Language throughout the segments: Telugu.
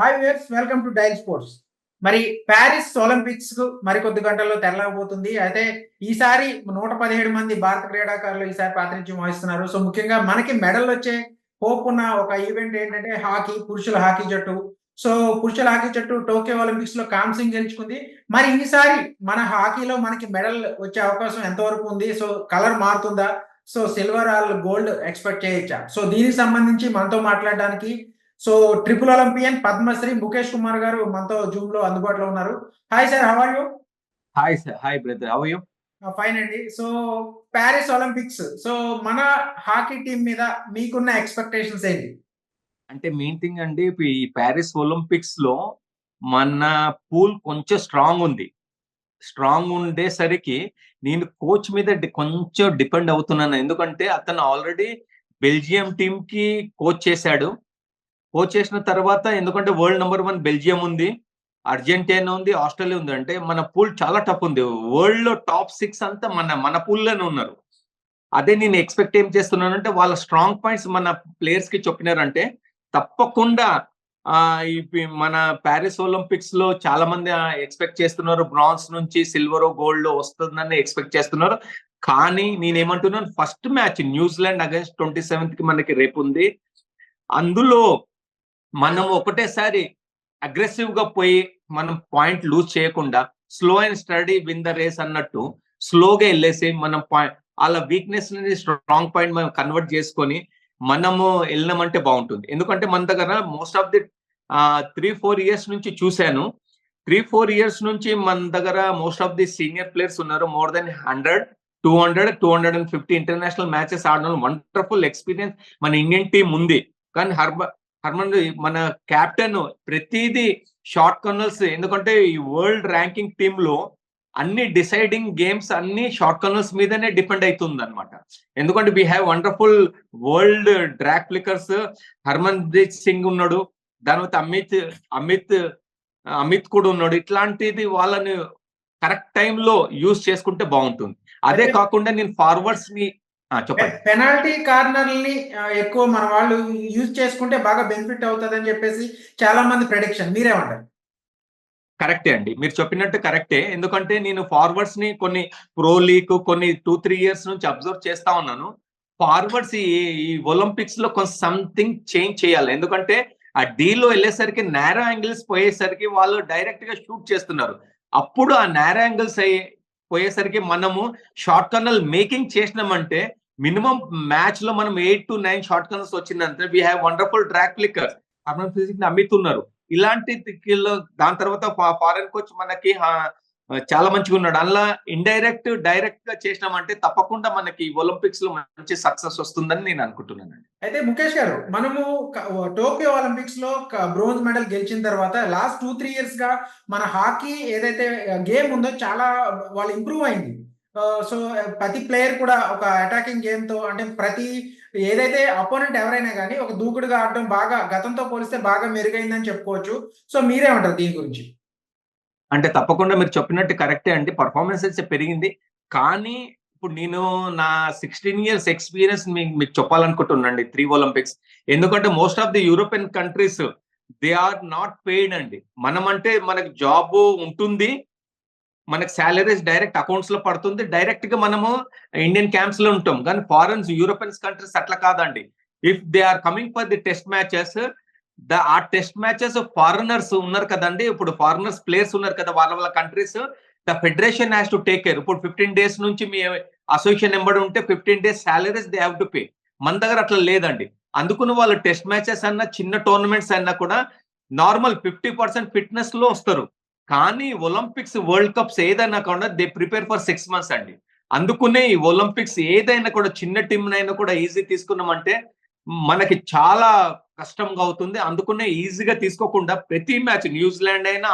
Hi viewers welcome to dial sports మరి ప్యారిస్ ఒలింపిక్స్కు మరి కొద్ది గంటల్లో తెరలేకపోతుంది. అయితే ఈసారి నూట పదిహేడు మంది భారత క్రీడాకారులు ఈసారి ప్రాతినిధ్యం వహిస్తున్నారు. సో ముఖ్యంగా మనకి మెడల్ వచ్చే హోప్ ఉన్న ఒక ఈవెంట్ ఏంటంటే హాకీ పురుషుల హాకీ జట్టు. సో పురుషుల హాకీ జట్టు టోక్యో ఒలింపిక్స్లో కాంసింగ్ గెలుచుకుంది. మరి ఈసారి మన హాకీలో మనకి మెడల్ వచ్చే అవకాశం ఎంతవరకు ఉంది? సో కలర్ మారుతుందా? So silver all gold expect చేయొచ్చా? సో దీనికి సంబంధించి మనతో మాట్లాడడానికి so triple Olympian Padma Shri Mukesh Kumar garu మనతో జూమ్లో అందుబాటులో ఉన్నారు. Hi sir how are you hi sir hi brother how you fine అండి. సో ప్యారిస్ ఒలింపిక్స్ సో మన హాకీ టీం మీద మీకున్న ఎక్స్పెక్టేషన్స్ ఏంటి? అంటే మెయిన్ థింగ్ అండి ఈ ప్యారిస్ ఒలింపిక్స్లో మన పూల్ కొంచెం స్ట్రాంగ్ ఉంది. స్ట్రాంగ్ ఉండేసరికి నేను కోచ్ మీద కొంచెం డిపెండ్ అవుతున్నాను. ఎందుకంటే అతను ఆల్రెడీ బెల్జియం టీమ్కి కోచ్ చేశాడు. చేసిన తర్వాత ఎందుకంటే వరల్డ్ నెంబర్ వన్ బెల్జియం ఉంది అర్జెంటీనా ఉంది ఆస్ట్రేలియా ఉంది అంటే మన పూల్ చాలా టఫ్ ఉంది. వరల్డ్లో టాప్ సిక్స్ అంతా మన మన పూల్లోనే ఉన్నారు. అదే నేను ఎక్స్పెక్ట్ ఏం చేస్తున్నానంటే వాళ్ళ స్ట్రాంగ్ పాయింట్స్ మన ప్లేయర్స్కి చెప్పినారంటే తప్పకుండా ఆ ఈ మన ప్యారిస్ ఒలింపిక్స్లో చాలా మంది ఎక్స్పెక్ట్ చేస్తున్నారు. బ్రాన్స్ నుంచి సిల్వర్ గోల్డ్ వస్తుందని ఎక్స్పెక్ట్ చేస్తున్నారు. కానీ నేనేమంటున్నాను first match New Zealand against twenty సెవెంత్కి మనకి రేపు ఉంది. అందులో మనం ఒకటేసారి అగ్రెసివ్గా పోయి మనం పాయింట్ లూజ్ చేయకుండా slow and steady win the race అన్నట్టు స్లోగా వెళ్ళేసి మనం పాయింట్ వాళ్ళ వీక్నెస్ని స్ట్రాంగ్ పాయింట్ మనం కన్వర్ట్ చేసుకొని మనము వెళ్ళినామంటే బాగుంటుంది. ఎందుకంటే మన దగ్గర most of the three four years నుంచి చూశాను. త్రీ ఫోర్ ఇయర్స్ నుంచి మన దగ్గర most of the senior players ఉన్నారు. More than hundred two hundred two hundred and fifty international matches ఆడడం. వండర్ఫుల్ ఎక్స్పీరియన్స్ మన ఇండియన్ టీం ఉంది. కానీ హర్బ హర్మన్ మన కెప్టెన్ ప్రతిదీ షార్ట్ కర్నల్స్ ఎందుకంటే ఈ వరల్డ్ ర్యాంకింగ్ టీమ్లో అన్ని డిసైడింగ్ గేమ్స్ అన్ని షార్ట్ కర్నల్స్ మీదనే డిపెండ్ అవుతుంది అనమాట ఎందుకంటే we have wonderful world drag flickers Harmanpreet Singh ఉన్నాడు దాని తర్వాత అమిత్ అమిత్ అమిత్ కూడా ఉన్నాడు. ఇట్లాంటిది వాళ్ళని కరెక్ట్ టైంలో యూజ్ చేసుకుంటే బాగుంటుంది. అదే కాకుండా నేను ఫార్వర్డ్స్ని చెప్పండి. పెనాల్టీ కార్నర్ని ఎక్కువ మన వాళ్ళు యూజ్ చేసుకుంటే బాగా బెనిఫిట్ అవుతుంది అని చెప్పేసి చాలా మంది ప్రెడిక్షన్. మీరేమంటారు? కరెక్టే అండి. మీరు చెప్పినట్టు కరెక్టే. ఎందుకంటే నేను ఫార్వర్డ్స్ని కొన్ని ప్రో లీగ్ కొన్ని టూ త్రీ ఇయర్స్ నుంచి అబ్జర్వ్ చేస్తా ఉన్నాను. ఫార్వర్డ్స్ ఈ ఒలింపిక్స్లో కొంచెం సంథింగ్ చేంజ్ చేయాలి. ఎందుకంటే ఆ డీలో వెళ్ళేసరికి నేరో యాంగిల్స్ పోయేసరికి వాళ్ళు డైరెక్ట్గా షూట్ చేస్తున్నారు. అప్పుడు ఆ నేరో యాంగిల్స్ అయ్యి పోయేసరికి మనము షార్ట్ కర్నల్ మేకింగ్ చేసినామంటే మినిమం మ్యాచ్లో మనం eight to nine short corners వచ్చిందంటే we have wonderful drag flicker Harman అమ్మితున్నారు. ఇలాంటి దాని తర్వాత ఫారెన్ కోచ్ మనకి చాలా మంచిగా ఉన్నాడు. అందులో ఇండైరెక్ట్ డైరెక్ట్గా చేసినామంటే తప్పకుండా మనకి ఒలింపిక్స్లో మంచి సక్సెస్ వస్తుందని నేను అనుకుంటున్నానండి అయితే ముఖేష్ గారు మనము టోక్యో ఒలింపిక్స్లో బ్రోంజ్ మెడల్ గెలిచిన తర్వాత లాస్ట్ టూ త్రీ ఇయర్స్గా మన హాకీ ఏదైతే గేమ్ ఉందో చాలా వాళ్ళు ఇంప్రూవ్ అయింది. సో ప్రతి ప్లేయర్ కూడా ఒక అటాకింగ్ గేమ్తో అంటే ప్రతి ఏదైతే అపోనెంట్ ఎవరైనా కానీ ఒక దూకుడుగా ఆడటం బాగా గతంతో పోలిస్తే బాగా మెరుగైందని చెప్పుకోవచ్చు. సో మీరేమంటారు దీని గురించి? అంటే తప్పకుండా మీరు చెప్పినట్టు కరెక్టే అండి. పర్ఫార్మెన్స్ అయితే పెరిగింది. కానీ ఇప్పుడు నేను నా సిక్స్టీన్ ఇయర్స్ ఎక్స్పీరియన్స్ మీకు మీకు చెప్పాలనుకుంటున్నాండి త్రీ ఒలింపిక్స్. ఎందుకంటే most of the European countries they are not paid అండి. మనం అంటే మనకు జాబ్ ఉంటుంది. మనకి శాలరీస్ డైరెక్ట్ అకౌంట్స్లో పడుతుంది. డైరెక్ట్గా మనము ఇండియన్ క్యాంప్స్లో ఉంటాం. కానీ ఫారెన్స్ యూరోపియన్స్ కంట్రీస్ అట్లా కాదండి. If they are coming for the test matches the ఆ టెస్ట్ మ్యాచెస్ ఫారినర్స్ ఉన్నారు కదండి. ఇప్పుడు ఫారినర్స్ ప్లేయర్స్ ఉన్నారు కదా వాళ్ళ వాళ్ళ countries. The federation has to take care. ఇప్పుడు ఫిఫ్టీన్ డేస్ నుంచి మీ అసోసియేషన్ నెంబర్ ఉంటే fifteen days salaries they have to pay. మన దగ్గర అట్లా లేదండి. అందుకుని వాళ్ళు టెస్ట్ మ్యాచెస్ అన్న చిన్న టోర్నమెంట్స్ అన్నా కూడా నార్మల్ ఫిఫ్టీ పర్సెంట్ ఫిట్నెస్లో వస్తారు. కానీ ఒలింపిక్స్ వరల్డ్ కప్స్ ఏదైనా కూడా they prepare for six months అండి. అందుకునే ఈ ఒలింపిక్స్ ఏదైనా కూడా చిన్న టీమ్ అయినా కూడా ఈజీ తీసుకున్నామంటే మనకి చాలా కష్టంగా అవుతుంది. అందుకునే ఈజీగా తీసుకోకుండా ప్రతి మ్యాచ్ న్యూజిలాండ్ అయినా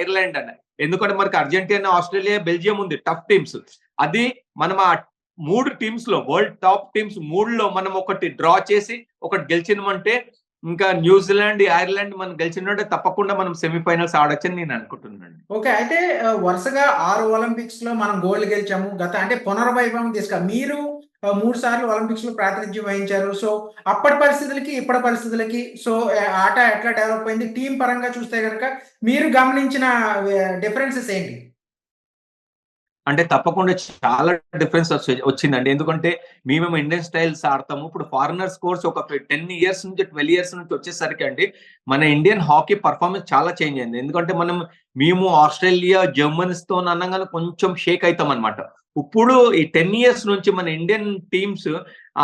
ఐర్లాండ్ అయినా. ఎందుకంటే మనకి అర్జెంటీనా ఆస్ట్రేలియా బెల్జియం ఉంది టఫ్ టీమ్స్. అది మనం ఆ మూడు టీమ్స్లో వరల్డ్ టాప్ టీమ్స్ మూడులో మనం ఒకటి డ్రా చేసి ఒకటి గెలిచినమంటే ఇంకా న్యూజిలాండ్ ఐర్లాండ్ మనం గెలిచినట్టే తప్పకుండా మనం సెమీఫైనల్స్ ఆడొచ్చని నేను అనుకుంటున్నాను. ఓకే. అయితే వరుసగా ఆరు ఒలింపిక్స్లో మనం గోల్డ్ గెలిచాము. గత అంటే పునర్వైభవం తీసుక మీరు మూడు సార్లు ఒలింపిక్స్లో ప్రాతినిధ్యం వహించారు. సో అప్పటి పరిస్థితులకి ఇప్పటి పరిస్థితులకి సో ఆట ఎట్లా డెవలప్ అయింది? టీం పరంగా చూస్తే కనుక మీరు గమనించిన డిఫరెన్సెస్ ఏంటి? అంటే తప్పకుండా చాలా డిఫరెన్స్ వచ్చిందండి. ఎందుకంటే మేమేమో ఇండియన్ స్టైల్స్ ఆడతాము. ఇప్పుడు ఫారినర్స్ కోర్స్ ఒక టెన్ ఇయర్స్ నుంచి ట్వెల్వ్ ఇయర్స్ నుంచి వచ్చేసరికి అండి మన ఇండియన్ హాకీ పర్ఫార్మెన్స్ చాలా చేంజ్ అయింది. ఎందుకంటే మనం మేము ఆస్ట్రేలియా జర్మనీస్తో అనగానే కొంచెం షేక్ అవుతాం అనమాట ఇప్పుడు ఈ టెన్ ఇయర్స్ నుంచి మన ఇండియన్ టీమ్స్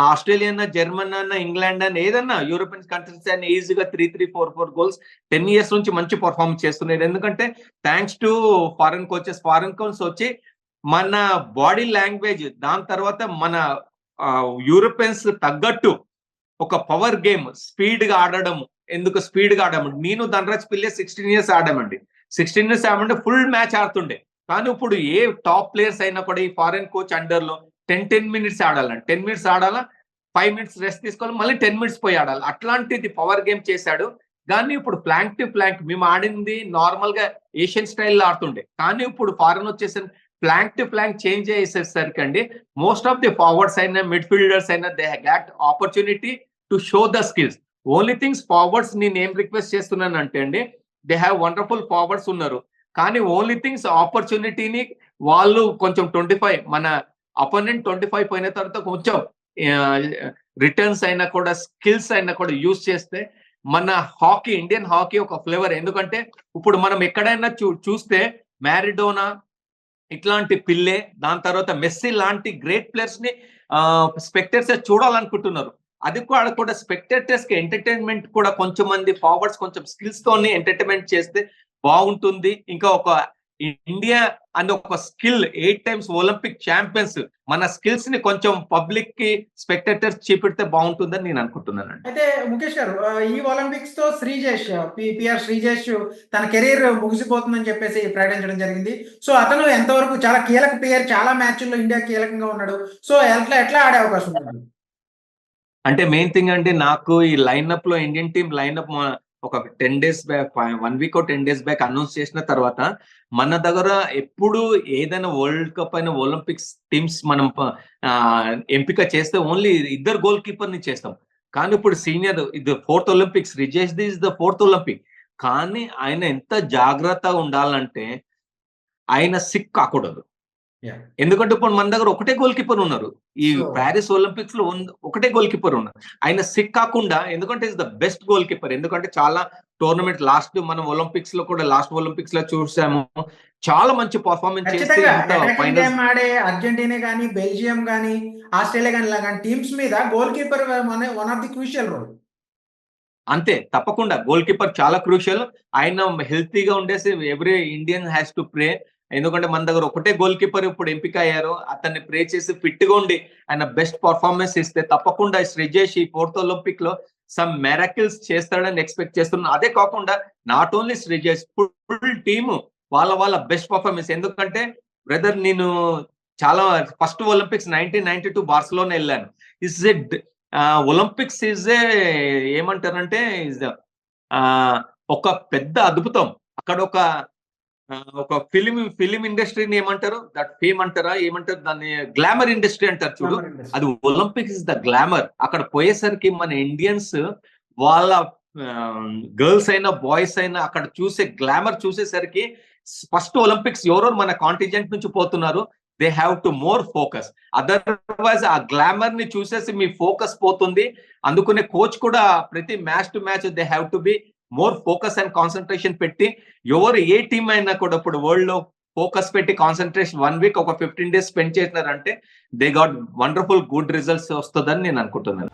ఆస్ట్రేలియా అన్న జర్మన్ అన్న ఇంగ్లాండ్ అన్న ఏదన్నా యూరోపియన్ కంట్రీస్ అన్న ఈజీగా three three four four goals ten years నుంచి మంచి పర్ఫార్మెన్స్ చేస్తున్నారు ఎందుకంటే thanks to foreign coaches foreign coach వచ్చి మన బాడీ లాంగ్వేజ్ దాని తర్వాత మన యూరోపియన్స్ తగ్గట్టు ఒక పవర్ గేమ్ స్పీడ్గా ఆడడం. ఎందుకు స్పీడ్గా ఆడడం? నేను ధనరాజ్ పిల్లే సిక్స్టీన్ ఇయర్స్ ఆడామండి. సిక్స్టీన్ ఇయర్స్ ఆడమంటే ఫుల్ మ్యాచ్ ఆడుతుండే. కానీ ఇప్పుడు ఏ టాప్ ప్లేయర్స్ అయినా కూడా ఈ ఫారెన్ కోచ్ అండర్లో టెన్ టెన్ మినిట్స్ ఆడాలండి టెన్ మినిట్స్ ఆడాలా? ఫైవ్ మినిట్స్ రెస్ట్ తీసుకోవాలి. మళ్ళీ టెన్ మినిట్స్ పోయి ఆడాలి. అట్లాంటిది పవర్ గేమ్ చేశాడు. కానీ ఇప్పుడు ఫ్లాంక్ టు ఫ్లాంక్ మేము ఆడింది నార్మల్గా ఏషియన్ స్టైల్లో ఆడుతుండే. కానీ ఇప్పుడు ఫారెన్ వచ్చేసిన ప్లాంక్ టు ప్లాంక్ చేంజ్ చేసేసరికి అండి మోస్ట్ ఆఫ్ ది ఫార్వర్డ్స్ అయినా మిడ్ ఫీల్డర్స్ అయినా they had opportunity to show the skills only things forwards నేను ఏం రిక్వెస్ట్ చేస్తున్నాను అంటే అండి దే హ్యావ్ వండర్ఫుల్ ఫార్వర్డ్స్ ఉన్నారు. కానీ ఓన్లీ థింగ్స్ ఆపర్చునిటీని వాళ్ళు కొంచెం ట్వంటీ ఫైవ్ మన అపోనెంట్ ట్వంటీ ఫైవ్ పోయిన తర్వాత కొంచెం రిటర్న్స్ అయినా కూడా స్కిల్స్ అయినా కూడా యూజ్ చేస్తే మన హాకీ ఇండియన్ హాకీ ఒక ఫ్లేవర్ ఎందుకంటే ఇప్పుడు మనం ఎక్కడైనా చూ చూస్తే మ్యారిడోనా ఇట్లాంటి పిల్లే దాని తర్వాత మెస్సీ లాంటి గ్రేట్ ప్లేయర్స్ని స్పెక్టర్స్ చూడాలనుకుంటున్నారు. అది కూడా కూడా స్పెక్టేటర్స్కి ఎంటర్టైన్మెంట్ కూడా కొంచెం మంది ఫార్వర్డ్స్ కొంచెం స్కిల్స్ తోని ఎంటర్టైన్మెంట్ చేస్తే బాగుంటుంది. ఇంకా ఒక ఇండియా అనే ఒక skill eight times Olympic champions మన స్కిల్స్ని కొంచెం పబ్లిక్కి స్పెక్టేటర్స్ చూపెడితే బాగుంటుందని నేను అనుకుంటున్నానండి. అయితే ముఖేష్ గారు ఈ ఒలింపిక్స్తో శ్రీజేష్ పిఆర్ శ్రీజేష్ తన కెరీర్ ముగిసిపోతుందని చెప్పేసి ప్రకటించడం జరిగింది. సో అతను ఎంతవరకు చాలా కీలక ప్లేయర్ చాలా మ్యాచ్ల్లో ఇండియా కీలకంగా ఉన్నాడు. సో ఎట్లా ఎట్లా ఆడే అవకాశం ఉంది? అంటే మెయిన్ థింగ్ అంటే నాకు ఈ లైన్అప్లో ఇండియన్ టీం లైన్అప్ ఒక ten days back one week ten days back announce చేసిన తర్వాత మన దగ్గర ఎప్పుడు ఏదైనా వరల్డ్ కప్ అయిన ఒలింపిక్స్ టీమ్స్ మనం ఎంపిక చేస్తే ఓన్లీ ఇద్దరు గోల్ కీపర్ని చేస్తాం. కానీ ఇప్పుడు సీనియర్ ఇది fourth Olympics Sreejesh the is the fourth Olympic కానీ ఆయన ఎంత జాగ్రత్తగా ఉండాలంటే ఆయన సిక్ కాకూడదు. ఎందుకంటే ఇప్పుడు మన దగ్గర ఒకటే గోల్ కీపర్ ఉన్నారు. ఈ ప్యారిస్ ఒలింపిక్స్లో ఒకటే గోల్ కీపర్ ఉన్నారు. ఆయన సిక్ కాకుండా ఎందుకంటే is the best goal keeper ఎందుకంటే చాలా టోర్నమెంట్ లాస్ట్ మనం ఒలింపిక్స్లో కూడా లాస్ట్ ఒలింపిక్స్లో చూసాము. చాలా మంచి పర్ఫార్మెన్స్ చేస్తే ఆడే అర్జెంటీనా కానీ బెల్జియం కానీ ఆస్ట్రేలియా కానీ ఇలాంటి టీమ్స్ మీద goalkeeper one of the crucial role అంతే. తప్పకుండా. గోల్ కీపర్ చాలా క్రూషియల్ ఆయన హెల్తీగా ఉండేసి every Indian has to pray ఎందుకంటే మన దగ్గర ఒకటే గోల్ కీపర్ ఇప్పుడు ఎంపిక అయ్యారు అతన్ని ప్రే చేసి ఫిట్గా ఉండి ఆయన బెస్ట్ పర్ఫార్మెన్స్ ఇస్తే తప్పకుండా శ్రీజేష్ ఈ ఫోర్త్ ఒలింపిక్లో సమ్ మెరాకిల్స్ చేస్తాడని ఎక్స్పెక్ట్ చేస్తున్నాను అదే కాకుండా not only Sreejesh full team వాళ్ళ వాళ్ళ బెస్ట్ పర్ఫార్మెన్స్ ఎందుకంటే బ్రదర్ నేను చాలా first Olympics nineteen ninety two Barcelona వెళ్ళాను is a Olympics is a ఏమంటారంటే ఇస్ ఒక పెద్ద అద్భుతం. అక్కడ ఒక ఒక ఫిలిం ఫిలిం ఇండస్ట్రీని ఏమంటారు? దట్ ఫేమ్ అంటారా? ఏమంటారు? దాన్ని గ్లామర్ ఇండస్ట్రీ అంటారు చూడు. అది ఒలింపిక్స్ ఇస్ ద గ్లామర్ అక్కడ పోయేసరికి మన ఇండియన్స్ వాళ్ళ గర్ల్స్ అయినా బాయ్స్ అయినా అక్కడ చూసే గ్లామర్ చూసేసరికి ఫస్ట్ ఒలింపిక్స్ ఎవరో మన కాంటిజెంట్ నుంచి పోతున్నారు. They have to more focus otherwise ఆ గ్లామర్ని చూసేసి మీ ఫోకస్ పోతుంది. అందుకునే కోచ్ కూడా ప్రతి match to match they have to be more focus and concentration పెట్టి ఎవరు ఏ టీం అయినా కూడా ఇప్పుడు వరల్డ్లో ఫోకస్ పెట్టి కాన్సన్ట్రేషన్ వన్ వీక్ ఒక fifteen days spend చేసినారంటే they got wonderful good results వస్తుందని నేను అనుకుంటున్నాను.